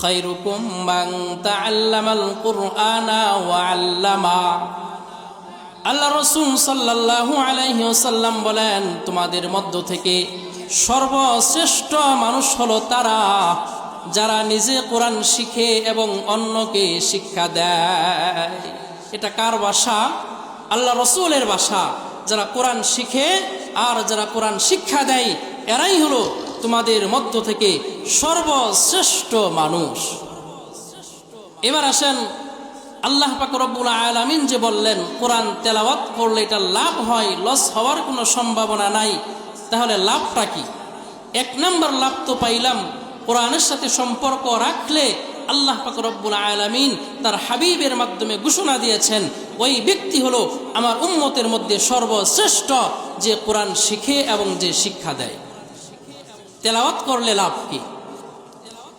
خيركم من تعلم القرآن وعلمه আল্লাহ রসুল সাল্লাল্লাহু আলাইহি ওসাল্লাম বলেন তোমাদের মধ্য থেকে সর্বশ্রেষ্ঠ মানুষ হলো তারা যারা নিজে কোরআন শিখে এবং অন্যকে শিক্ষা দেয় এটা কার ভাষা আল্লাহ রসুলের ভাষা যারা কোরআন শিখে আর যারা কোরআন শিক্ষা দেয় এরাই হলো তোমাদের মধ্য থেকে সর্বশ্রেষ্ঠ মানুষ। এবার আসেন আল্লাহ পাক রব্বুল আলামিন যে বললেন, কোরআন তেলাওয়াত করলে এটা লাভ হয় লস হওয়ার কোনো সম্ভাবনা নাই, তাহলে লাভটা কি? এক নম্বর লাভ তো পাইলাম, কোরআনের সাথে সম্পর্ক রাখলে আল্লাহ পাক রব্বুল আলামিন তার হাবিবের মাধ্যমে ঘোষণা দিয়েছেন, ওই ব্যক্তি হলো আমার উম্মতের মধ্যে সর্বশ্রেষ্ঠ যে কোরআন শিখে এবং যে শিক্ষা দেয়। তেলাওয়াত করলে লাভ কি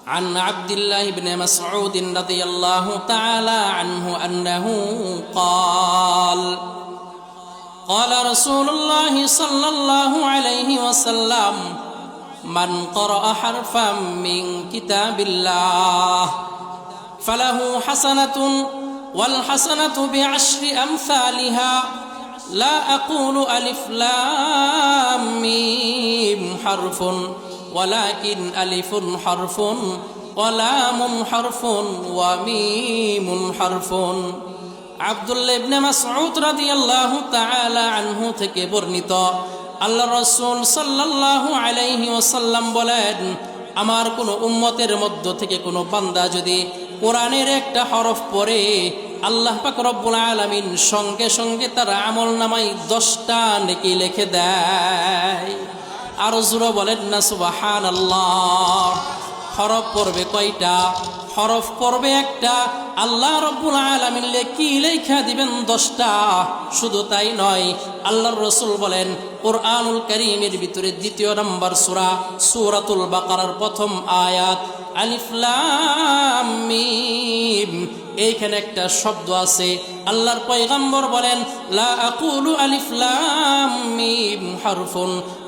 عن عبد الله بن مسعود رضي الله تعالى عنه أنه قال قال رسول الله صلى الله عليه وسلم من قرأ حرفا من كتاب الله فله حسنة والحسنة بعشر أمثالها لا أقول ألف لام ميم حرف ওয়ালাকিন আলিফুন হরফুন কলামুন হরফুন, ওয়ামিমুন হরফুন। আবদুল্লা ইবনে মাসউদ রাদিয়াল্লাহু তাআলা আনহু থেকে বর্ণিত, আল্লাহ রাসূল সাল্লাল্লাহু আলাইহি ওয়াসাল্লাম বলেন, আমার কোনো উম্মতের মধ্য থেকে কোনো বান্দা যদি কোরআনের একটা হরফ পড়ে, আল্লাহ পাক রব্বুল আলামিন সঙ্গে সঙ্গে তার আমল নামাই দশটা নেকি লিখে দেয়। আরও জোরে বলেন না সুবাহান আল্লাহ হরফ পড়বে কয়টা? হরফ পড়বে একটা। আল্লাহ রব্বুল আলমিন কি লেখা দিবেন দশটা? শুধু তাই নয়, আল্লাহর রসুল বলেন, কোরআনুল করিমের ভিতরে দ্বিতীয় নম্বর সুরা, সুরাতুল বাকারার প্রথম আয়াত আলিফলাম মিম। এইখানে একটা শব্দ আছে। আল্লাহর পয়গাম্বর বলেন, লা আলিফ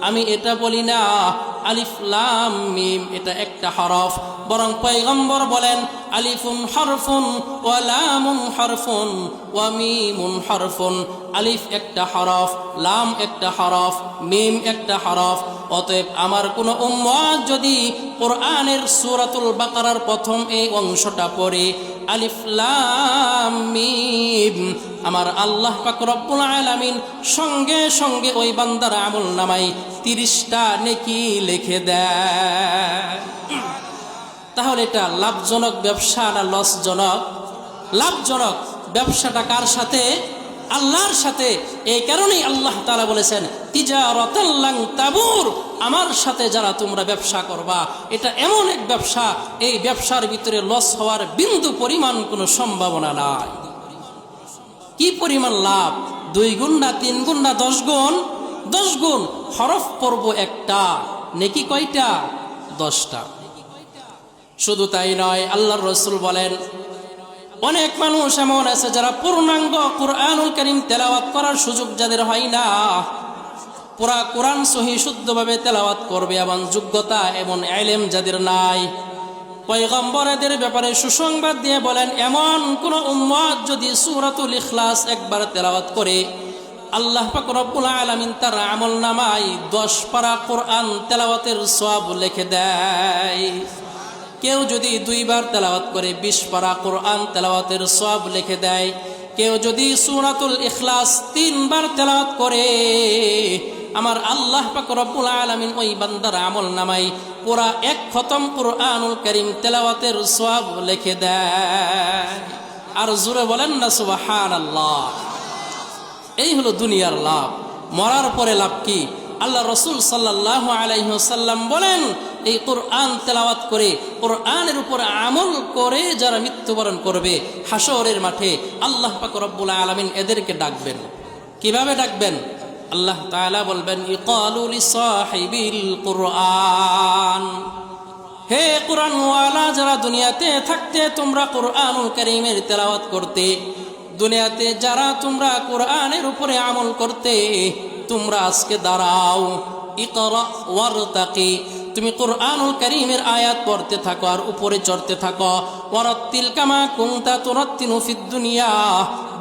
আমি এটা বলি না, আলিফ লাম মিম, এটা একটা হরফ। বরং পয়গম্বর বলেন, আলিফুন হরফুন ওয়া লামুন হরফুন ওয়া মিমুন হরফুন। আলিফ একটা হরফ, লাম একটা হরফ, মিম একটা হরফ। অতএব আমার কোনো উম্মত যদি কোরআনের সূরাতুল বাকারার প্রথম এই অংশটা পড়ে, আলিফ, লাম, মিম, আমার আল্লাহ রব্বুল আলামিন সঙ্গে সঙ্গে ওই বান্দার আমল নামাই তিরিশটা নেকি লিখে দেয়। তাহলে এটা লাভজনক ব্যবসা না লসজনক? লাভজনক ব্যবসাটা কার সাথে? আল্লাহর সাথে। এই কারণেই আল্লাহ তারা বলেছেন তিজারতাল্লাং তাবুর। আমার সাথে যারা তোমরা ব্যবসা করবা, এটা এমন এক ব্যবসা, এই ব্যবসার ভিতরে লস হওয়ার বিন্দু পরিমাণ কোনো সম্ভাবনা নাই। কি পরিমাণ লাভ? দুই গুণ না তিন গুণ না দশ গুণ? দশ গুণ। হরফ করব একটা, নেকি কয়টা? দশটা। শুধু তাই নয়, আল্লাহর রসুল বলেন, অনেক মানুষ এমন আছে যারা পূর্ণাঙ্গ কোরআনুল করিম তেলাওয়াত করার সুযোগ যাদের হয় না। পুরা কোরআন সহি শুদ্ধভাবে তেলাওয়াত করবে এবং যোগ্যতা এমন এলেম যাদের নাই। পয়গম্বরেদের ব্যাপারে সুসংবাদ দিয়ে বলেন, এমন কোন উম্মত যদি সুরাতুল ইখলাস একবার তেলাওয়াত করে, আল্লাহ রব্বুল আলামিন তার আমল নামাই দশ পারা কোরআন তেলাওয়াতের সব লিখে দেয়। কেউ যদি দুইবার তেলাওয়াত করে বিশ পারা কোরআন তেলাওয়াতের সব লিখে দেয়, কেউ যদি সুরাতুল ইখলাস তিনবার তেলাওয়াত করে, আমার আল্লাহ পাক আলামিন ওই বান্দার আমল নামাই পুরা এক খতম কোরআনুল করিম তেলাওয়াতের সব লিখে দেয়। আর জোরে বলেন না সুবাহান আল্লাহ এই হলো দুনিয়ার লাভ। মরার পরে লাভ কি? আল্লাহ রসুল সাল্লাহ আলাইসাল্লাম বলেন এই কোরআন তেলাওয়াত করে, কোরআনের উপর আমল করে যারা মৃত্যুবরণ করবে হাসরের মাঠে আল্লাহ পাক রব্বুল আলমিন এদেরকে ডাকবেন। কীভাবে ডাকবেন? আল্লাহ তাআলা বলবেন কোরআন। হে কোরআনওয়ালা, যারা দুনিয়াতে থাকতে তোমরা কোরআনুল করিমের তেলাওয়াত করতে, দুনিয়াতে যারা তোমরা কোরআনের উপরে আমল করতে, তোমরা আজকে দাঁড়াও। ইকরা ওয়ারতাকি তুমি কোরআনুল করিমের আয়াত পড়তে থাকো আর উপরে চড়তে থাকো। ওরত্তিল কামা কুমতা তুরাত্তিনু দুনিয়া।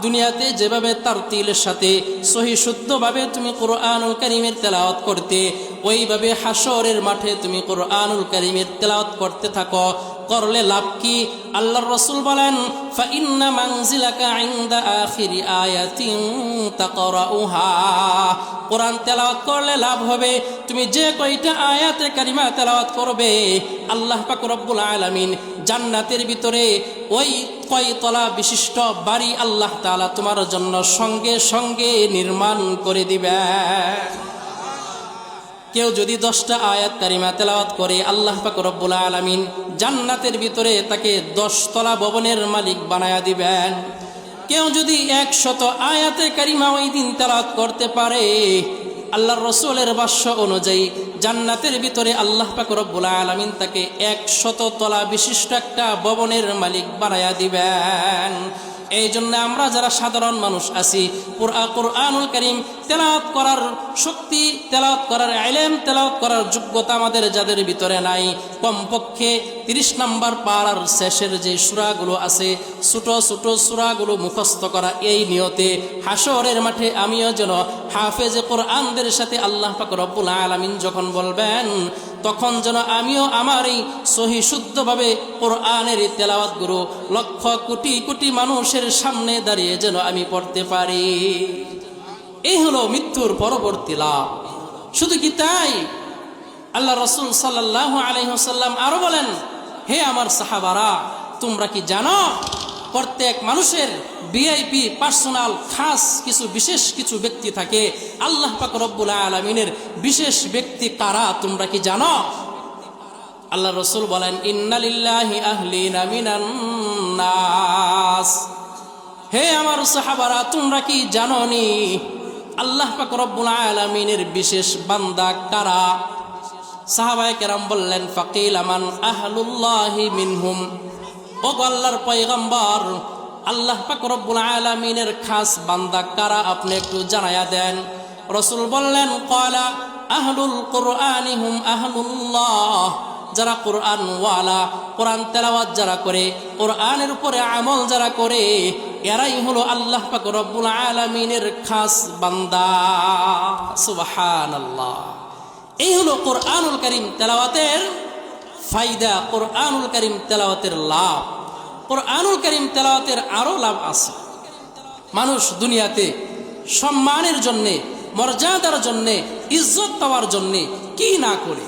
দুনিয়াতে যেভাবে তার তিলের সাথে সহি শুদ্ধভাবে তুমি কোরআনুল করিমের তেলাওয়াত করতে, ওইভাবে হাসরের মাঠে তুমি কোরআনুল করিমের তেলাওয়াত করতে থাকো। করলে লাভ কি? আল্লাহর রসুল বলেন ফাইন্না মানজিলাকা ইনদা আখিরি আয়াতিন তাকরাউহা। কোরআন তেলাওয়াত করলে লাভ হবে। তুমি যে কয়টা আয়াতে কারিমা তেলাওয়াত করবে, আল্লাহ পাক রব্বুল আলামিন জান্নাতের ভিতরে ওই কয়তলা বিশিষ্ট বাড়ি আল্লাহ তাআলা তোমার জন্য সঙ্গে সঙ্গে নির্মাণ করে দিবে কেউ যদি দশটা আয়াত কারিমা তেলাওয়াত করে, আল্লাহ পাক রব্বুল আলামিন জান্নাতের ভিতরে তাকে দশতলা ভবনের মালিক বানায়া দিবেন। কেউ যদি একশত আয়াতে কারিমা ওই দিন তেলাওয়াত করতে পারে, আল্লাহর রসুলের বাস্য অনুযায়ী জান্নাতের ভিতরে আল্লাহ পাক রব্বুল আলামিন তাকে একশত তলা বিশিষ্ট একটা ভবনের মালিক বানায়া দিবেন। এই জন্য আমরা যারা সাধারণ মানুষ আছি কোরআনুল করিম তেলাওয়াত করার শক্তি, তেলাওয়াত করার আইলেম তেলাওয়াত করার যোগ্যতা আমাদের যাদের ভিতরে নাই। কমপক্ষে তিরিশ নাম্বার পাড়ার শেষের যে সুরাগুলো আছে, ছোট ছোট সুরাগুলো মুখস্থ করা এই নিয়তে হাসরের মাঠে আমিও যেন হাফেজে কোরআনদের সাথে আল্লাহ পাক রব্বুল আলামিন যখন বলবেন তখন যেন আমিও আমার এই সহি শুদ্ধভাবে কোরআনের এই তেলাওয়াত গুরু লক্ষ কোটি কোটি মানুষের সামনে দাঁড়িয়ে যেন আমি পড়তে পারি। এই হলো মৃত্যুর পরবর্তী লাভ। শুধু কি তাই? আল্লাহ রসুল সাল্লাহ আলহিহাসাল্লাম আরও বলেন, হে আমার সাহাবারা, তোমরা কি জানো প্রত্যেক মানুষের ভিআইপি পার্সোনাল খাস কিছু বিশেষ কিছু ব্যক্তি থাকে। আল্লাহ পাক রব্বুল আলমিনের বিশেষ ব্যক্তি কারা, তোমরা কি জানো? আল্লাহ রসুল বলেন ইন্নালিল্লাহি আহলিনা মিনান নাস। হে আমার সাহাবারা, তোমরা কি জানো নি আল্লাহ পাক রব্বুল আলমিনের বিশেষ বান্দা কারা? সাহাবায় কেরাম বললেন, ফাকিল আমান আহলুল্লাহি মিনহুম। ও আল্লাহর পয়গম্বর, আল্লাহ পাক রব্বুল আলামিনের খাস বান্দা কারা আপনি একটু জানায়া দেন। রসুল বললেন কলা আহলুল কোরআনি হুম আহলুল্লাহ। যারা কোরআন ওয়ালা কোরআন তেলাওয়াত যারা করে, কোরআনের উপরে আমল যারা করে, এরাই হলো আল্লাহ পাক রব্বুল আলামিনের খাস বান্দা। সুবহানাল্লাহ। এই হলো কোরআনুল করিম তেলাওয়াতের ফায়দা কোরআনুল করিম তেলাওয়াতের লাভ। কোরআনুল করিম তেলাওয়াতের আরও লাভ আছে। মানুষ দুনিয়াতে সম্মানের জন্যে, মর্যাদার জন্যে, ইজ্জত পাওয়ার জন্যে কি না করে?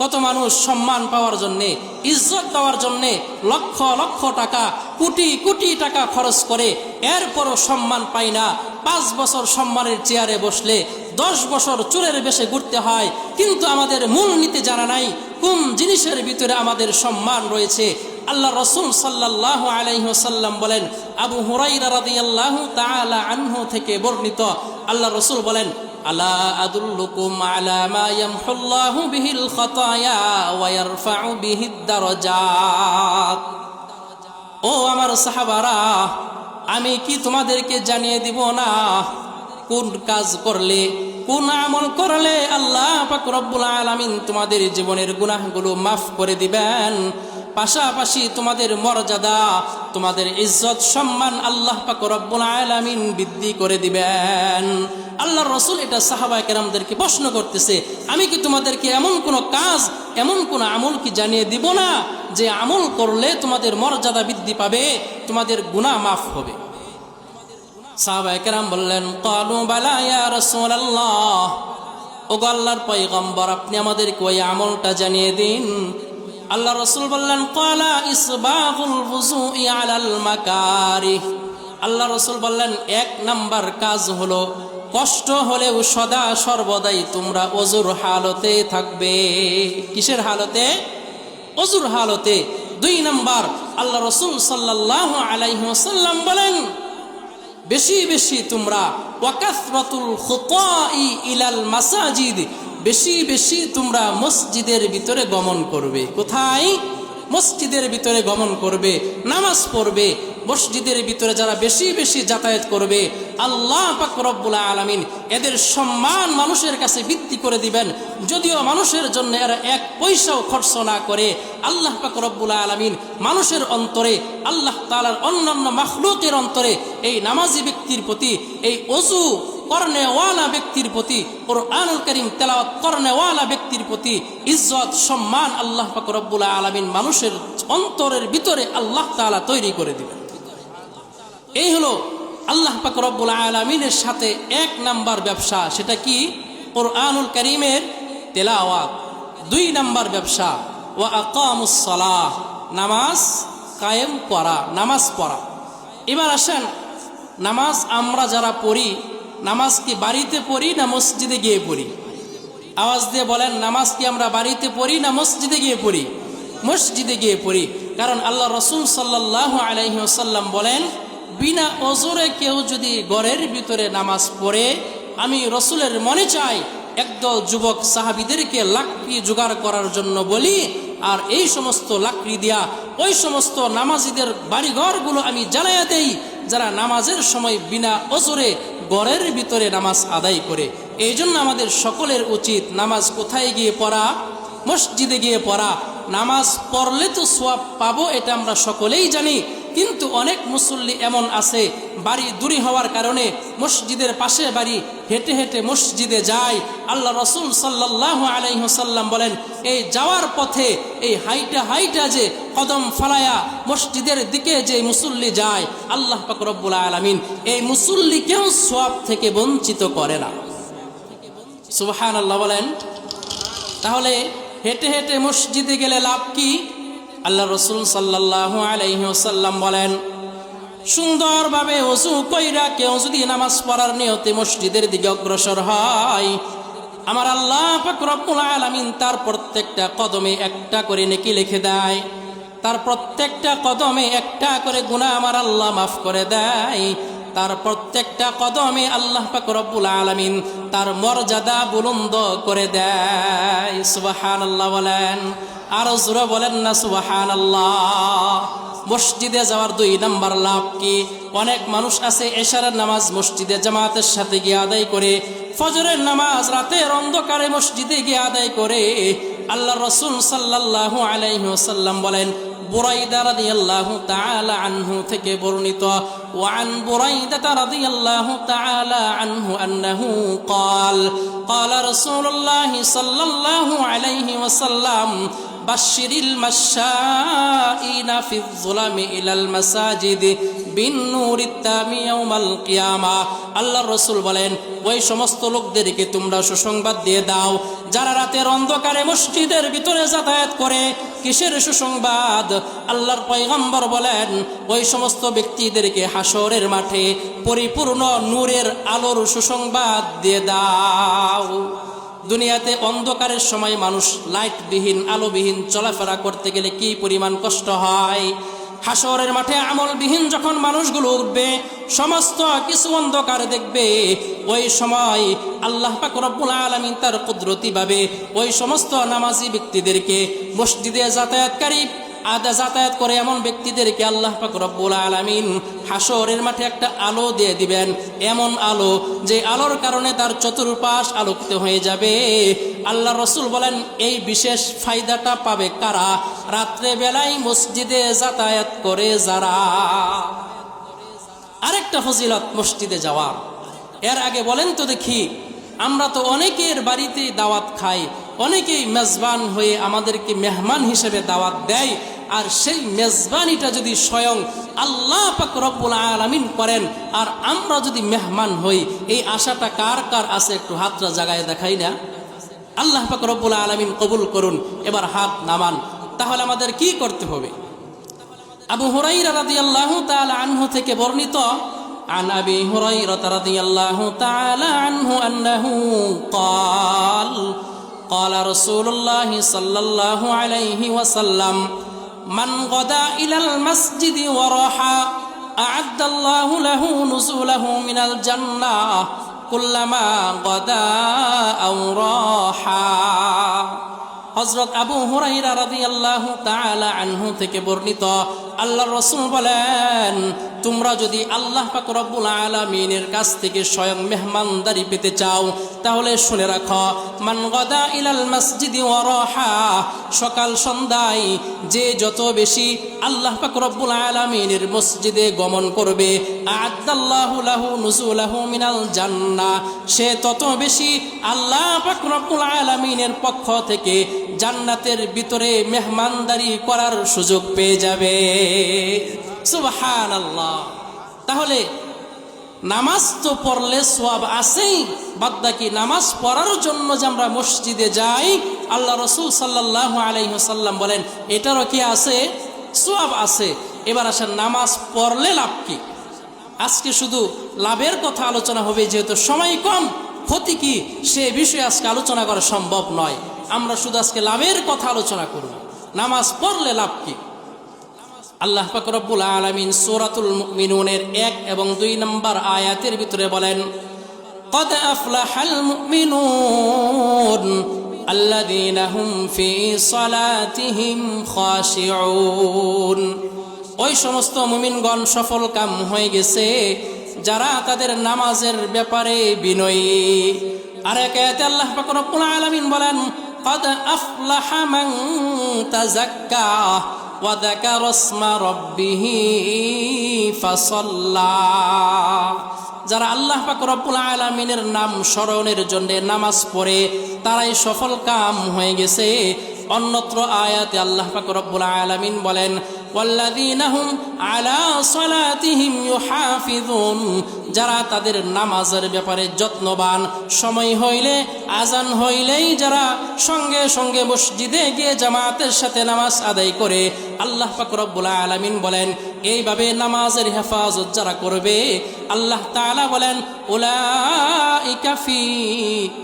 কত মানুষ সম্মান পাওয়ার জন্যে, ইজ্জত পাওয়ার জন্যে লক্ষ লক্ষ টাকা, কোটি কোটি টাকা খরচ করে এরপরও সম্মান পায় না। পাঁচ বছর সম্মানের চেয়ারে বসলে দশ বছর চুরের বেশে ঘুরতে হয়। কিন্তু আমাদের মূল নীতি জানা নাই, কোন জিনিসের ভিতরে আমাদের সম্মান রয়েছে? আল্লাহ রসুল সাল্লাহ আলাইসাল্লাম বলেন, আবু হুরাইরা রাদিয়াল্লাহু আনহু থেকে বর্ণিত। আল্লাহ রসুল বলেন আদুল্লুকুম আলা ও আমার সাহাবারা, আমি কি তোমাদেরকে জানিয়ে দিব না? কোন কাজ করলে, কোন আমল করলে আল্লাহ রব্বুল আলামিন তোমাদের জীবনের গুনাহগুলো মাফ করে দিবেন। পাশাপাশি তোমাদের মর্যাদা, তোমাদের ইজ্জত, সম্মান আল্লাহ রব্বুল আলামিন বৃদ্ধি করে দিবেন। আল্লাহ রসুল এটা সাহাবায় কেরামদেরকে প্রশ্ন করতেছে, আমি কি তোমাদেরকে এমন কোন কাজ, এমন কোন আমল কি জানিয়ে দিব না, যে আমল করলে তোমাদের মর্যাদা বৃদ্ধি পাবে, তোমাদের গুনাহ মাফ হবে? সাহাবায় কেরাম বললেন, কালু বালা ইয়া রাসূলুল্লাহ। ও আল্লাহর আপনি আমাদেরকে ওই আমলটা জানিয়ে দিন। আল্লাহ রসুল বললেন, কলা ইসবাহুল বুজুই আলাল মাকারিহ। আল্লাহ রসুল বললেন, এক নাম্বার কাজ হলো, কষ্ট হলেও সদা সর্বদাই তোমরা অজুর হালতে থাকবে। কিসের হালতে? অজুর হালতে। দুই নাম্বার, আল্লাহ রসুল সাল্লাহ আলাইসাল্লাম বলেন বেশি বেশি তোমরা ওয়াকাসরাতুল খুতাই ইলাল মাসাজিদ, বেশি বেশি তোমরা মসজিদের ভিতরে গমন করবে। কোথায়? মসজিদের ভিতরে গমন করবে, নামাজ পড়বে মসজিদের ভিতরে যারা বেশি বেশি যাতায়াত করবে, আল্লাহ পাক রব্বুল আলমিন এদের সম্মান মানুষের কাছে বৃদ্ধি করে দিবেন। যদিও মানুষের জন্য এরা এক পয়সাও খরচ না করে, আল্লাহ পাক রব্বুল আলমিন মানুষের অন্তরে, আল্লাহ তালার অন্যান্য মাখলুকের অন্তরে এই নামাজি ব্যক্তির প্রতি, এই অজু করনেওয়ালা ব্যক্তির প্রতি, কোরআনুল করিম তেলাওয়াত করনেওয়ালা ব্যক্তির প্রতি ইজ্জত, সম্মান আল্লাহ পাক রব্বুল আলমিন মানুষের অন্তরের ভিতরে আল্লাহ তাআলা তৈরি করে দিবেন। এই হলো আল্লাহ পাক রব্বুল আলমিনের সাথে এক নাম্বার ব্যবসা, সেটা কি? কোরআনুল করিমের তেলাওয়াত। দুই নাম্বার ব্যবসা, ওয়া আকামুসলাহ নামাজ কায়েম করা, নামাজ পড়া। এবার আসেন, নামাজ আমরা যারা পড়ি, নামাজ কি বাড়িতে পড়ি না মসজিদে গিয়ে পড়ি? আওয়াজ দিয়ে বলেন, নামাজ কি আমরা বাড়িতে পড়ি না মসজিদে গিয়ে পড়ি? মসজিদে গিয়ে পড়ি। কারণ আল্লাহ রসুল সাল্লাহ আলাইসাল্লাম বলেন বিনা অজরে কেউ যদি ঘরের ভিতরে নামাজ পড়ে, আমি রসুলের মনে চাই একদল যুবক সাহাবিদেরকে লাকড়ি জোগাড় করার জন্য বলি, আর এই সমস্ত লাকড়ি দিয়া ওই সমস্ত নামাজিদের বাড়িঘরগুলো আমি জ্বালাইয়া দেই, যারা নামাজের সময় বিনা অজরে গড়ের ভিতরে নামাজ আদায় করে। এই জন্য আমাদের সকলের উচিত নামাজ কোথায় গিয়ে পড়া? মসজিদে গিয়ে পড়া। নামাজ পড়লে তো সোয়াব পাবো, এটা আমরা সকলেই জানি। কিন্তু অনেক মুসল্লি এমন আছে, বাড়ি দূরে হওয়ার কারণে মসজিদের পাশে বাড়ি হেঁটে হেঁটে মসজিদে যায়। আল্লাহ রসুল সাল্লাহ আলাইহসাল্লাম বলেন, এই যাওয়ার পথে, এই হাইটা হাইটা যে কদম ফালায়া মসজিদের দিকে যে মুসল্লি যায়, আল্লাহ পাকরব্বুল আলমিন এই মুসল্লিকেও সোয়াব থেকে বঞ্চিত করে না। সুবাহান আল্লাহ বলেন, তাহলে হেঁটে হেঁটে মসজিদে গেলে লাভ কি? আল্লাহ রসুল সাল্লাহ আলাইসাল্লাম বলেন, সুন্দরভাবে অজু কইরা কেউ যদি নামাজ পড়ার নিয়তে মসজিদের দিকে অগ্রসর হয়, আমার আল্লাহ রব্বুল আলমিন তার প্রত্যেকটা কদমে একটা করে নেকি লিখে দেয়। তার প্রত্যেকটা কদমে একটা করে গুণা আমার আল্লাহ মাফ করে দেয়। তার প্রত্যেকটা কদমে আল্লাহ পাক রব্বুল আলমিন তার মর্যাদা বুলন্দ করে দেয়। সুবাহান আল্লাহ বলেন, আরও জোরে বলেন না সুবাহান আল্লাহ মসজিদে যাওয়ার দুই নাম্বার লাভ কি? অনেক মানুষ আছে এশারের নামাজ মসজিদে জামাতের সাথে গিয়ে আদায় করে, ফজরের নামাজ রাতের অন্ধকারে মসজিদে গিয়ে আদায় করে। আল্লাহ রসুল সাল্লাহ আলাইসাল্লাম বলেন বুরাইদা রাদিয়াল্লাহু তাআলা আনহু থেকে বর্ণিত وعن بريدة رضي الله تعالى عنه أنه قال قال رسول الله صلى الله عليه وسلم বাশিরিল মাশাইনা ফিল যুলামি ইলাল মাসাজিদি বিন নূরিত তামি ইয়াউমাল কিয়ামা। আল্লাহর বলেন, ওই সমস্ত লোকদেরকে তোমরা সুসংবাদ দিয়ে দাও। যারা রাতের অন্ধকারে মসজিদের ভিতরে যাতায়াত করে, কিসের সুসংবাদ? আল্লাহর পয়গম্বর বলেন, ওই সমস্ত ব্যক্তিদেরকে হাসরের মাঠে পরিপূর্ণ নূরের আলোর সুসংবাদ দিয়ে দাও। দুনিয়াতে অন্ধকারের সময় মানুষ লাইটবিহীন, আলোবিহীন চলাফেরা করতে গেলে কি পরিমাণ কষ্ট হয়? হাসরের মাঠে আমলবিহীন যখন মানুষগুলো উঠবে, সমস্ত কিছু অন্ধকার দেখবে। ওই সময় আল্লাহ রব্বুল আলমিন তার কুদরতিভাবে ওই সমস্ত নামাজি ব্যক্তিদেরকে মসজিদে যাতায়াতকারী আদা যাতায়াত করে এমন ব্যক্তিদেরকে আল্লাহ পাক রব্বুল আলামিন হাসরের মাঠে একটা আলো দিয়ে দিবেন। এমন আলো যে আলোর কারণে তার চতুর্পাশ আলোকিত হয়ে যাবে। আল্লাহ রসুল বলেন, এই বিশেষ ফায়দাটা পাবে কারা? রাত্রে বেলায় মসজিদে যাতায়াত করে যারা। আরেকটা ফজিলত মসজিদে যাওয়ার এর আগে বলেন তো দেখি, আমরা তো অনেকের বাড়িতে দাওয়াত খাই, অনেকেই মেজবান হয়ে আমাদেরকে মেহমান হিসেবে দাওয়াত দেয়। আর সেই মেজবানিটা যদি স্বয়ং আল্লাহ পাক রব্বুল আলামিন করেন আর আমরা যদি মেহমান হই এই আশাটা কার কার আছে একটু হাতটা জাগায় দেখাই না আল্লাহ পাক রব্বুল আলামিন কবুল করুন এবার হাত নামান তাহলে আমাদের কি করতে হবে আবু হুরাইরা রাদিয়াল্লাহু তাআলা আনহু থেকে বর্ণিত عن ابي هريره رضي الله تعالى عنه انه قال قال رسول الله صلى الله عليه وسلم من غدا الى المسجد وراح اعد الله له نزوله من الجنه كلما غدا او راحا হজরত আবু হুরাইরা রাদিয়াল্লাহু তাআলা আনহু থেকে বর্ণিত আল্লাহ রসুল বলেন তোমরা যদি আল্লাহ পাক আলামিনের কাছ থেকে স্বয়ং মেহমানদারি পেতে চাও, তাহলে শুনে রাখো, মান গদা ইলাল মসজিদি সকাল সন্ধ্যায় যে যত বেশি আল্লাহ পাক আলামিনের মসজিদে গমন করবে আদাল্লাহু লাহু মিনাল জান্নাহ, সে তত বেশি আল্লাহ পাক আলামিনের পক্ষ থেকে জান্নাতের ভিতরে মেহমানদারি করার সুযোগ পেয়ে যাবে। সুবহানাল্লাহ। তাহলে নামাজ তো পড়লে সোয়াব আছেই বাদ বাকি নামাজ পড়ার জন্য যে আমরা মসজিদে যাই, আল্লাহ রসুল সাল্লাহ আলাইসাল্লাম বলেন, এটারও কি আছে? সোয়াব আছে। এবার আসেন, নামাজ পড়লে লাভ কি? আজকে শুধু লাভের কথা আলোচনা হবে, যেহেতু সময় কম, ক্ষতি কি? সে বিষয়ে আজকে আলোচনা করা সম্ভব নয়। আমরা শুধু আজকে লাভের কথা আলোচনা করব। নামাজ পড়লে লাভ কি? আল্লাহ পাক রব্বুল আলামিন সূরাতুল মুমিনুনের এক এবং দুই নম্বর আয়াতের ভিতরে বলেন قد أفلح المؤمنون الذين هم في صلاتهم خاشعون ওই সমস্ত মুমিনগণ সফল কাম হয়ে গেছে যারা তাদের নামাজের ব্যাপারে বিনয়ী আর এক আয়াতে আল্লাহ পাক রব্বুল আলামিন বলেন قد أفلح من تزكى وذكر اسم ربه فصلى যারা আল্লাহ পাক রব্বুল আলামিনের নাম স্মরণের জন্য নামাজ পড়ে তারাই সফল কাম হয়ে গেছে অন্যত্র আয়াতে আল্লাহ পাক রব্বুল আলামিন বলেন ওয়াল্লাযীনা হুম আলা সালাতিহিম ইউহাফিজুন যারা তাদের নামাজের ব্যাপারে যত্নবান, সময় হইলে, আজান হইলেই যারা সঙ্গে সঙ্গে মসজিদে গিয়ে জামাতের সাথে নামাজ আদায় করে, আল্লাহ পাক রব্বুল আলামিন বলেন, এইভাবে নামাজের হেফাজত যারা করবে, আল্লাহ তাআলা বলেন, উলাইকা ফি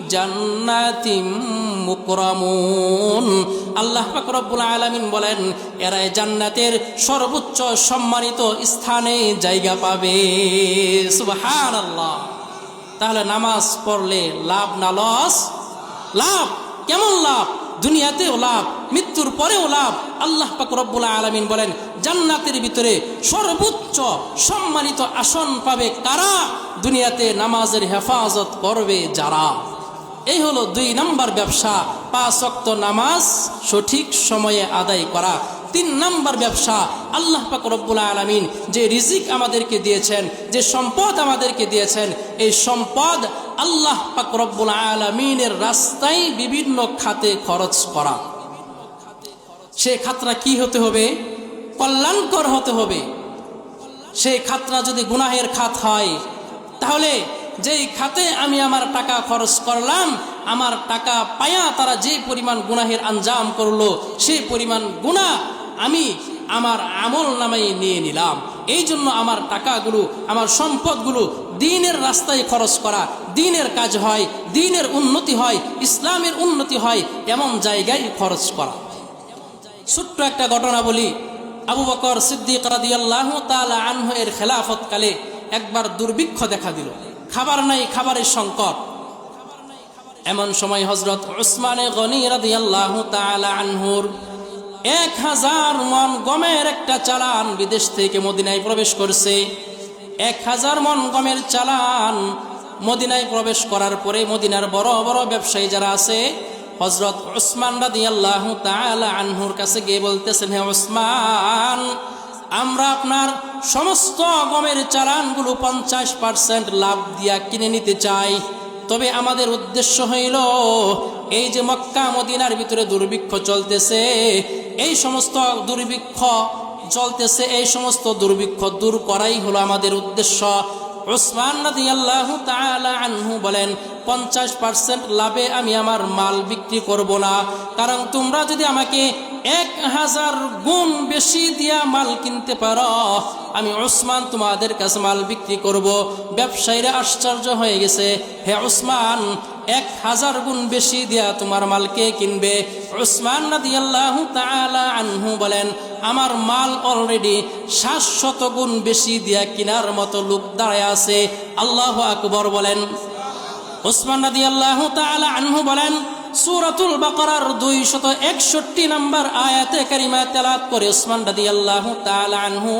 জান্নাতিম মুকরামুন। আল্লাহ পাক রব্বুল আলামিন বলেন এরা জান্নাতের সর্বোচ্চ সম্মানিত স্থানে জায়গা পাবে। সুবহানাল্লাহ। তাহলে নামাজ পড়লে লাভ না লস? লাভ। কেমন লাভ? দুনিয়াতেও লাভ, মৃত্যুর পরেও লাভ। আল্লাহ পাক রব্বুল আলামিন বলেন, জান্নাতের ভিতরে সর্বোচ্চ সম্মানিত আসন পাবে কারা? দুনিয়াতে নামাজের হেফাজত করবে যারা। এই হলো দুই নম্বর ব্যবসা, পাঁচ অক্ত নামাজ সঠিক সময়ে আদায় করা। তিন নম্বর ব্যবসা আল্লাহ পাক রব্বুল আলমিন যে রিজিক আমাদেরকে দিয়েছেন, যে সম্পদ আমাদেরকে দিয়েছেন, এই সম্পদ আল্লাহ পাক রব্বুল আলমিনের রাস্তায় বিভিন্ন খাতে খরচ করা। সে খাতরা কি হতে হবে? কল্যাণকর হতে হবে। সেই খাতরা যদি গুনাহের খাত হয়, তাহলে যেই খাতে আমি আমার টাকা খরচ করলাম, আমার টাকা পায়া তারা যে পরিমাণ গুনাহের আঞ্জাম করল সেই পরিমাণ গুনাহ আমি আমার আমল নামাই নিয়ে নিলাম। এই জন্য আমার টাকাগুলো, আমার সম্পদগুলো দিনের রাস্তায় খরচ করা, দিনের কাজ হয়, দিনের উন্নতি হয়, ইসলামের উন্নতি হয়, এমন জায়গায় খরচ করা। ছোট্ট একটা ঘটনা বলি। আবু বকর সিদ্দিক রাদিয়াল্লাহু তাআলা আনহু এর খেলাফতকালে একবার দুর্ভিক্ষ দেখা দিল। খাবার নাই, খাবারের সংকট। এমন সময় হজরত উসমানে গনি রাদিয়াল্লাহু তাআলা আনহুর এক হাজার মন গমের একটা চালান বিদেশ থেকে মদিনায় প্রবেশ করছে। এক হাজার মন গমের চালান মদিনায় প্রবেশ করার পরে মদিনার বড় বড় ব্যবসায়ী যারা আছে হজরত উসমান রাদি আল্লাহ আনহুর কাছে গিয়ে বলতেছেন, হে উসমান, আমরা আপনার সমস্ত গমের চালানগুলো পঞ্চাশ পার্সেন্ট লাভ দিয়া কিনে নিতে চাই। তবে আমাদের উদ্দেশ্য হইল, এই যে মক্কা মদিনার ভিতরে দুর্ভিক্ষ চলতেছে এই সমস্ত দুর্ভিক্ষ চলতেছে এই সমস্ত দুর্ভিক্ষ দূর করাই হলো আমাদের উদ্দেশ্য। বলেন, পঞ্চাশ পার্সেন্ট লাভে আমি আমার মাল বিক্রি করব না, কারণ তোমরা যদি আমাকে এক হাজার গুণ বেশি দিয়া মাল কিনতে পারো, আমি ওসমান তোমাদের কাছে মাল বিক্রি করব। ব্যবসায়ীরা আশ্চর্য হয়ে গেছে, হে ওসমান এক হাজার গুণ বেশি দিয়া তোমার মালকে কিনবে? ওসমান নদী আল্লাহ আনহু বলেন, আমার মাল অলরেডি সাতশত গুণ বেশি দিয়া কিনার মতো লোক দাঁড়ায় আছে। আল্লাহ আকবর বলেন। উসমান নদী আল্লাহ আনহু বলেন সুরাতুল বাকরার দুই শত একষট্টি নম্বর আয়াতে কারিমা তেলাত করে ওসমান রাদি আল্লাহ আনহু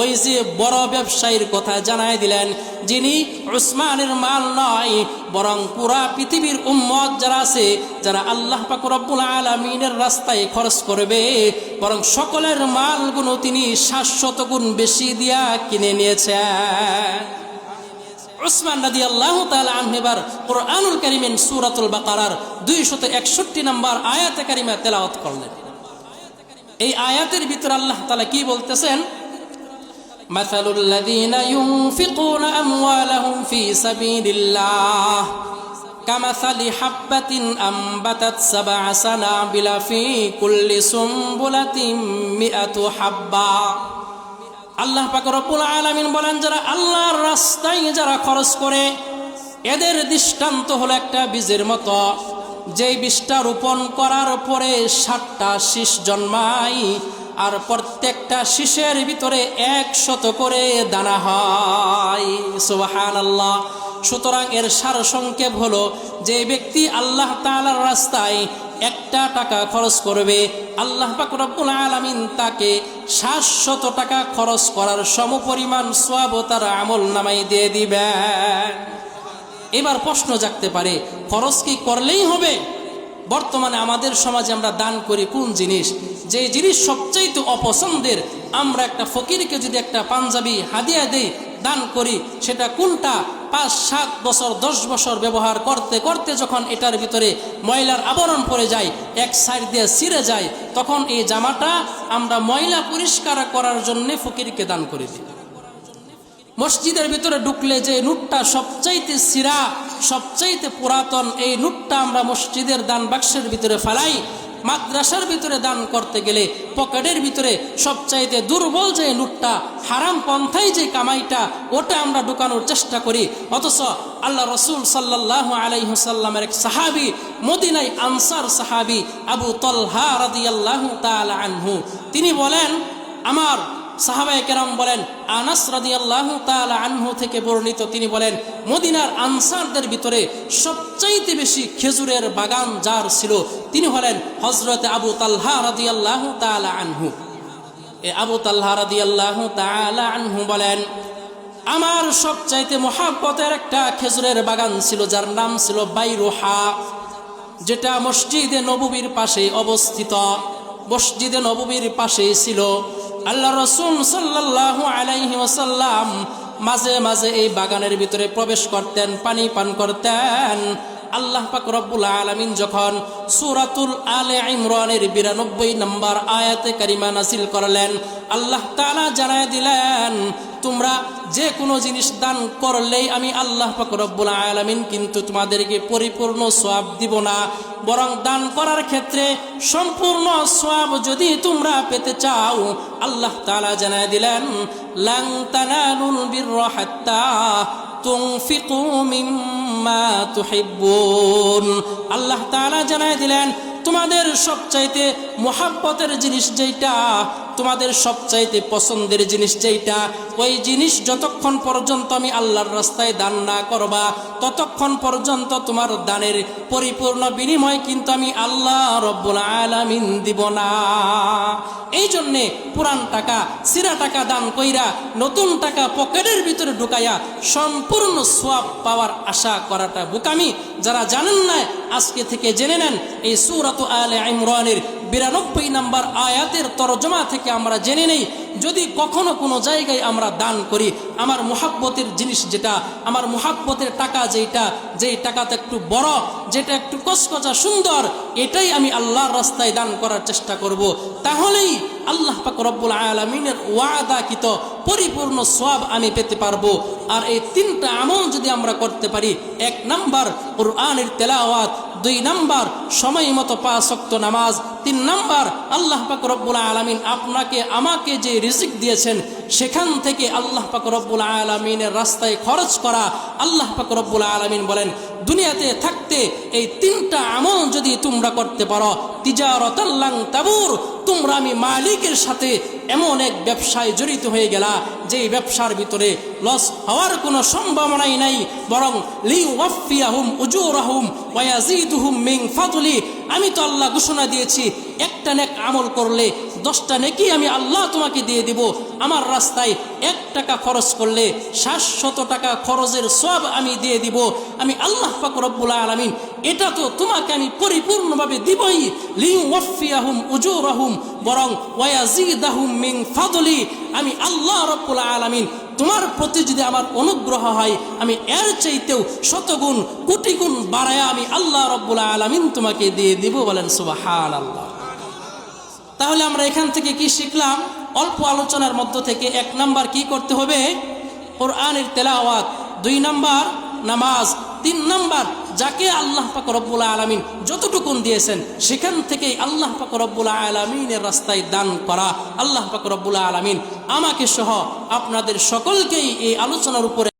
ওই যে বড় ব্যবসায়ীর কথা জানাই দিলেন, যিনি উসমানের মাল নয়, বরং পুরা পৃথিবীর উম্মত যারা আছে, যারা আল্লাহ পাক রব্বুল আলমিনের রাস্তায় খরচ করবে, বরং সকলের মালগুলো তিনি সাতশত গুণ বেশি দিয়া কিনে নিয়েছেন। উসমান রাদি আল্লাহ এবার কোরআনুল করিমেন সুরাতুল বাকারার দুইশত একষট্টি নম্বর আয়াতে কারিমা তেলাওয়াত করলেন এই আয়াতের ভিতরে আল্লাহ তালা কি বলতেছেন مثل الذين ينفقون أموالهم في سبيل الله كمثل حبة أنبتت سبع سنابل في كل سنبلة مئة حبة আল্লাহ পাক রব্বুল আলামিন বলেন, যারা আল্লাহর রাস্তায় যারা খরচ করে, এদের দৃষ্টান্ত হলো একটা বীজের মতো। যেই বীজটা রোপণ করার পরে ষাটটা শীষ জন্মায় আর প্রত্যেকটা শীষের ভিতরে একশত করে দানা হয়। সুবাহান আল্লাহ সুতরাং এর সার সংক্ষেপ হলো যে ব্যক্তি আল্লাহ তাআলার রাস্তায় একটা টাকা খরচ করবে, আল্লাহ পাক রব্বুল আলামিন তাকে সাতশত টাকা খরচ করার সমপরিমাণ সওয়াব তার আমল নামাই দিয়ে দিবেন। এবার প্রশ্ন জাগতে পারে, খরচ কি করলেই হবে? বর্তমানে আমাদের সমাজে আমরা দান করি কোন জিনিস? যে জিনিস সবচাইতে অপছন্দের, আমরা একটা ফকিরকে যদি একটা পাঞ্জাবি হাদিয়া দেই, দান করি, সেটা কোনটা? পাঁচ, সাত বছর, দশ বছর ব্যবহার করতে করতে যখন এটার ভিতরে ময়লার আবরণ পড়ে যায়, এক সাইড দিয়ে ছিঁড়ে যায়, তখন এই জামাটা আমরা ময়লা পরিষ্কার করার জন্য ফকিরকে দান করে দিই। মসজিদের ভিতরে ঢুকলে যে নুটটা সবচাইতে সিরা সবচাইতে পুরাতন, এই নুটটা আমরা মসজিদের দান বাক্সের ভিতরে ফেলাই মাদ্রাসার ভিতরে দান করতে গেলে পকেটের ভিতরে সবচাইতে দুর্বল যে লুটটা, হারাম পন্থাই যে কামাইটা, ওটা আমরা ঢুকানোর চেষ্টা করি। অথচ আল্লাহ রসুল সাল্লাহ আলাইসাল্লামের এক সাহাবি মদিনাই আনসার সাহাবি আবু তল্হা রাদিয়াল্লাহ তাল আনহু, তিনি বলেন, আমার সাহাবাই কেরাম বলেন, আনাস রাদি আল্লাহ আনহু থেকে বর্ণিত, তিনি বলেন, মদিনার আনসারদের ভিতরে সবচাইতে বেশি খেজুরের বাগান যার ছিল, তিনি হলেন হজরত আবু তাল্হা রাদি আল্লাহ আনহু। এ আবু তাল্হা রাদি আল্লাহ আনহু বলেন, আমার সবচাইতে মহাব্বতের একটা খেজুরের বাগান ছিল, যার নাম ছিল বাইরোহা, যেটা মসজিদে নববীর পাশে অবস্থিত। মসজিদে নববীর পাশেই ছিল। আল্লাহ রসুল সাল্লাহ আলাইহি ওসাল্লাম মাঝে মাঝে এই বাগানের ভিতরে প্রবেশ করতেন, পানি পান করতেন। আল্লাহ পাক রব্বুল আলমিন যখন সুরাতুল আলে ইমরানের বিরানব্বই নম্বর আয়াতে কারিমা নাসিল করলেন, আল্লাহ তালা জানায় দিলেন, তোমরা যে কোনো জিনিস দান করলেই আমি আল্লাহ রব্বুল আলমিন কিন্তু তোমাদেরকে পরিপূর্ণ সোয়াব দিব না। বরং দান করার ক্ষেত্রে সম্পূর্ণ সোয়াব যদি তোমরা পেতে চাও। আল্লাহ তালা জানায় দিলেন, লাং তানালুল বিররা আল্লাহ তালা জানায় দিলেন তোমাদের সবচাইতে মোহাব্বতের জিনিস যেইটা তোমাদের সবচাইতে পছন্দের জিনিস যেইটা, ওই জিনিস যতক্ষণ পর্যন্ত আমি আল্লাহর রাস্তায় দান না করবা, ততক্ষণ পর্যন্ত তোমার দানের পরিপূর্ণ বিনিময় কিন্তু আমি আল্লাহ রব্বুল আলামিন দিব না। এই জন্যে পুরান টাকা, সিরা টাকা দান কইরা, নতুন টাকা পকেটের ভিতরে ঢুকাইয়া সম্পূর্ণ সোয়াব পাওয়ার আশা করাটা বোকামি। যারা জানেন না, আজকে থেকে জেনে নেন, এই সুরাত আলে ইমরানের বিরানব্বই নাম্বার আয়াতের তরজমা থেকে আমরা জেনে নেই, যদি কখনো কোনো জায়গায় আমরা দান করি, আমার মোহাব্বতের জিনিস যেটা, আমার মোহাব্বতের টাকা যেটা যেই টাকাটা একটু বড়, যেটা একটু কসকচা সুন্দর, এটাই আমি আল্লাহর রাস্তায় দান করার চেষ্টা করব। তাহলেই আল্লাহ পাক রব্বুল আলমিনের ওয়াদাকিত পরিপূর্ণ সব আমি পেতে পারব আর এই তিনটা আমল যদি আমরা করতে পারি, এক নাম্বার কোরআনের তেলাওয়াত দুই নাম্বার সময় মতো পাঁচক্ত নামাজ। তিন নাম্বার, আল্লাহ পাক রব্বুল আলমিন আপনাকে, আমাকে যে রিজিক দিয়েছেন, সেখান থেকে আল্লাহ পাক রব্বুল আলমিনের রাস্তায় খরচ করা। আল্লাহ পাক রব্বুল আলমিন বলেন, দুনিয়াতে থাকতে এই তিনটা আমল যদি তোমরা করতে পারো তিজারতাল্লাং তাবুর। তোমরা আমি মালিকের সাথে এমন এক ব্যবসায় জড়িত হয়ে গেলা, যে ব্যবসার ভিতরে লস হওয়ার কোনো সম্ভাবনাই নাই, বরং লি মিং আমি তো আল্লাহ ঘোষণা দিয়েছি, একটা নেক আমল করলে দশটা নেকি আমি আল্লাহ তোমাকে দিয়ে দিব। আমার রাস্তায় এক টাকা খরচ করলে সাতশত টাকা খরচের সব আমি দিয়ে দিব। আমি আল্লাহ পাক রব্বুল আলামিন এটা তো তোমাকে আমি পরিপূর্ণভাবে দিবই। লিউ ওয়াফিয়াহুম উজুরাহুম, বরং ওয়ায়াজিদাহুম মিন ফাদলি। আমি আল্লাহ রব্বুল আলামিন তোমার প্রতি যদি আমার অনুগ্রহ হয়, আমি এর চাইতেও শতগুণ কোটি গুণ বাড়ায় আমি আল্লাহ রব্বুল আলামিন তোমাকে দিয়ে দিব বলেন সুবাহান আল্লাহ তাহলে আমরা এখান থেকে কি শিখলাম? অল্প আলোচনার মধ্য থেকে এক নাম্বার কি করতে হবে? কোরআনের তেলাওয়াত। দুই নাম্বার নামাজ। তিন নাম্বার যাকে আল্লাহ পাক রব্বুল আলমিন যতটুকুন দিয়েছেন, সেখান থেকেই আল্লাহ পাক রব্বুল আলমিনের রাস্তায় দান করা। আল্লাহ পাক রব্বুল আলমিন আমাকে সহ আপনাদের সকলকেই এই আলোচনার উপরে